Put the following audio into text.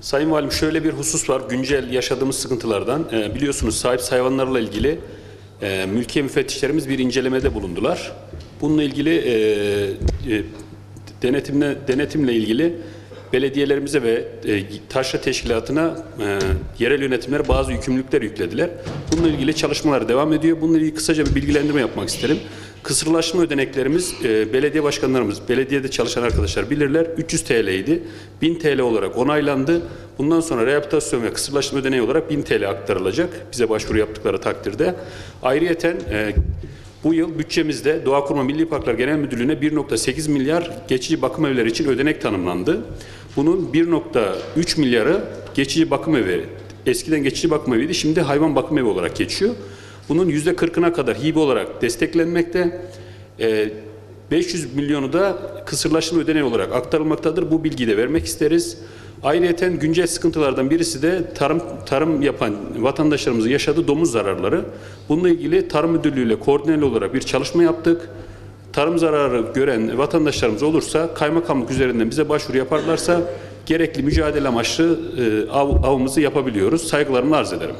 Sayın Valim şöyle bir husus var. Güncel yaşadığımız sıkıntılardan. Ee, biliyorsunuz sahip hayvanlarla ilgili e, mülkiye müfettişlerimiz bir incelemede bulundular. Bununla ilgili e, e, denetimle, denetimle ilgili belediyelerimize ve e, taşra teşkilatına e, yerel yönetimlere bazı yükümlülükler yüklediler. Bununla ilgili çalışmalar devam ediyor. Bununla ilgili kısaca bir bilgilendirme yapmak isterim. Kısırlaşma ödeneklerimiz e, belediye başkanlarımız, belediyede çalışan arkadaşlar bilirler 300 TL idi. 1000 TL olarak onaylandı. Bundan sonra rehabilitasyon ve kısırlaşma ödeneği olarak 1000 TL aktarılacak bize başvuru yaptıkları takdirde. Ayrıyeten e, bu yıl bütçemizde Doğa Koruma Milli Parklar Genel Müdürlüğü'ne 1.8 milyar geçici bakım evleri için ödenek tanımlandı. Bunun 1.3 milyarı geçici bakım evi, eskiden geçici bakım eviydi, şimdi hayvan bakım evi olarak geçiyor. Bunun yüzde 40'ına kadar hibe olarak desteklenmekte. Ee, 500 milyonu da kısırlaşma ödeneği olarak aktarılmaktadır. Bu bilgiyi de vermek isteriz. Ayrıyeten güncel sıkıntılardan birisi de tarım tarım yapan vatandaşlarımızın yaşadığı domuz zararları. Bununla ilgili Tarım Müdürlüğü ile koordineli olarak bir çalışma yaptık. Tarım zararı gören vatandaşlarımız olursa kaymakamlık üzerinden bize başvuru yaparlarsa gerekli mücadele amaçlı e, av, avımızı yapabiliyoruz. Saygılarımı arz ederim.